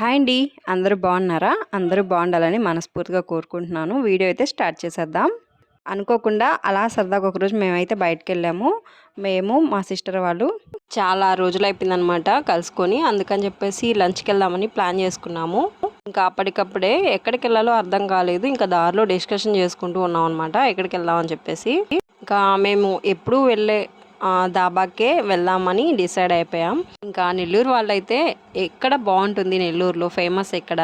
Hi అండి. అందరూ బాగున్నారా? అందరూ బాగుండాలని మనస్ఫూర్తిగా కోరుకుంటున్నాను. వీడియో అయితే స్టార్ట్ చేసేద్దాం. అనుకోకుండా అలా సరదాగా ఒకరోజు మేమైతే బయటకు వెళ్ళాము మేము మా సిస్టర్ వాళ్ళు చాలా రోజులు అయిపోయిందనమాట కలుసుకొని. అందుకని చెప్పేసి లంచ్కి వెళ్దామని ప్లాన్ చేసుకున్నాము. ఇంకా అప్పటికప్పుడే ఎక్కడికి వెళ్ళాలో అర్థం కాలేదు. ఇంకా దారిలో డిస్కషన్ చేసుకుంటూ ఉన్నాం అనమాట ఎక్కడికి వెళ్దామని చెప్పేసి. ఇంకా మేము ఎప్పుడూ వెళ్ళే దాబాకే వెళ్దామని డిసైడ్ అయిపోయాం. ఇంకా నెల్లూరు వాళ్ళైతే ఎక్కడ బాగుంటుంది నెల్లూరులో? ఫేమస్ ఎక్కడ?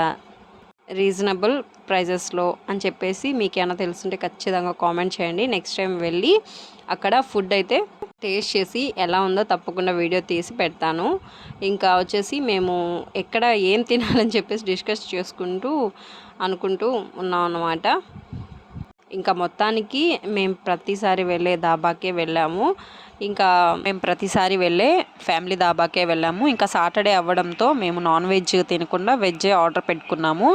రీజనబుల్ ప్రైజెస్లో అని చెప్పేసి మీకు ఏమైనా తెలుసుంటే ఖచ్చితంగా కామెంట్ చేయండి. నెక్స్ట్ టైం వెళ్ళి అక్కడ ఫుడ్ అయితే టేస్ట్ చేసి ఎలా ఉందో తప్పకుండా వీడియో తీసి పెడతాను. ఇంకా వచ్చేసి మేము ఎక్కడ ఏం తినాలని చెప్పేసి డిస్కస్ చేసుకుంటూ అనుకుంటూ ఉన్నాం అన్నమాట ఇంకా మొత్తానికి మేము ప్రతిసారి వెళ్ళే దాబాకే వెళ్ళాము. ఇంకా మేము ప్రతిసారి వెళ్ళే ఫ్యామిలీ దాబాకే వెళ్ళాము. ఇంకా సాటర్డే అవ్వడంతో మేము నాన్ వెజ్ తినకుండా వెజ్జే ఆర్డర్ పెట్టుకున్నాము.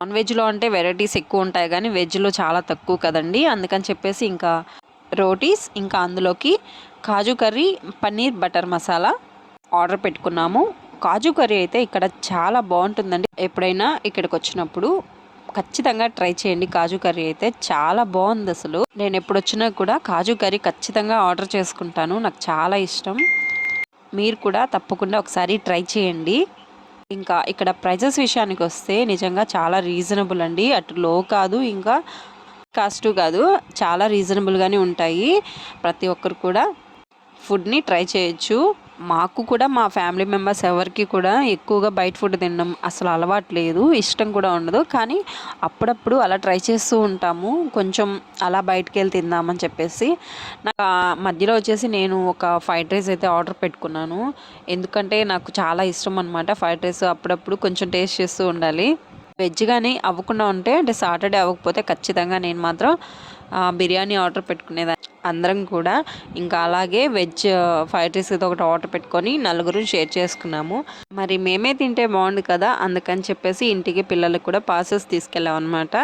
నాన్ వెజ్లో అంటే వెరైటీస్ ఎక్కువ ఉంటాయి కానీ వెజ్లో చాలా తక్కువ కదండి. అందుకని చెప్పేసి ఇంకా రోటీస్ ఇంకా అందులోకి కాజు curry paneer butter masala order పెట్టుకున్నాము. కాజు కర్రీ అయితే ఇక్కడ చాలా బాగుంటుందండి. ఎప్పుడైనా ఇక్కడికి వచ్చినప్పుడు ఖచ్చితంగా ట్రై చేయండి. కాజు కర్రీ అయితే చాలా బాగుంది అసలు. నేను ఎప్పుడు వచ్చినా కూడా కాజు కర్రీ ఖచ్చితంగా ఆర్డర్ చేసుకుంటాను. నాకు చాలా ఇష్టం. మీరు కూడా తప్పకుండా ఒకసారి ట్రై చేయండి. ఇంకా ఇక్కడ ప్రైజెస్ విషయానికి వస్తే నిజంగా చాలా రీజనబుల్ అండి. అటు లో కాదు ఇంకా కాస్ట్ కాదు చాలా రీజనబుల్గానే ఉంటాయి. ప్రతి ఒక్కరు కూడా ఫుడ్ని ట్రై చేయొచ్చు. మాకు కూడా మా ఫ్యామిలీ మెంబర్స్ ఎవరికి కూడా ఎక్కువగా బయట ఫుడ్ తినడం అసలు అలవాటు లేదు ఇష్టం కూడా ఉండదు. కానీ అప్పుడప్పుడు అలా ట్రై చేస్తూ ఉంటాము. కొంచెం అలా బయటకు వెళ్ళి తిందామని చెప్పేసి. నాకు మధ్యలో వచ్చేసి నేను ఒక ఫ్రైడ్ రైస్ అయితే ఆర్డర్ పెట్టుకున్నాను. ఎందుకంటే నాకు చాలా ఇష్టం అనమాట ఫ్రైడ్ రైస్. అప్పుడప్పుడు కొంచెం టేస్ట్ చేస్తూ ఉండాలి. వెజ్ కానీ అవ్వకుండా ఉంటే అంటే సాటర్డే అవ్వకపోతే ఖచ్చితంగా నేను మాత్రం బిర్యానీ ఆర్డర్ పెట్టుకునేదాన్ని. అందరం కూడా ఇంకా అలాగే వెజ్ ఫ్రైడ్ రైస్ ఇది ఒకటి ఆర్డర్ పెట్టుకొని నలుగురు షేర్ చేసుకున్నాము. మరి మేమే తింటే బాగుండు కదా అందుకని చెప్పేసి ఇంటికి పిల్లలకు కూడా పార్సెస్ తీసుకెళ్ళాం అనమాట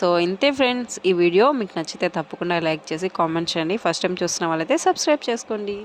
సో ఇంతే ఫ్రెండ్స్ ఈ వీడియో మీకు నచ్చితే తప్పకుండా లైక్ చేసి కామెంట్ చేయండి. ఫస్ట్ టైం చూస్తున్న వాళ్ళైతే సబ్స్క్రైబ్ చేసుకోండి.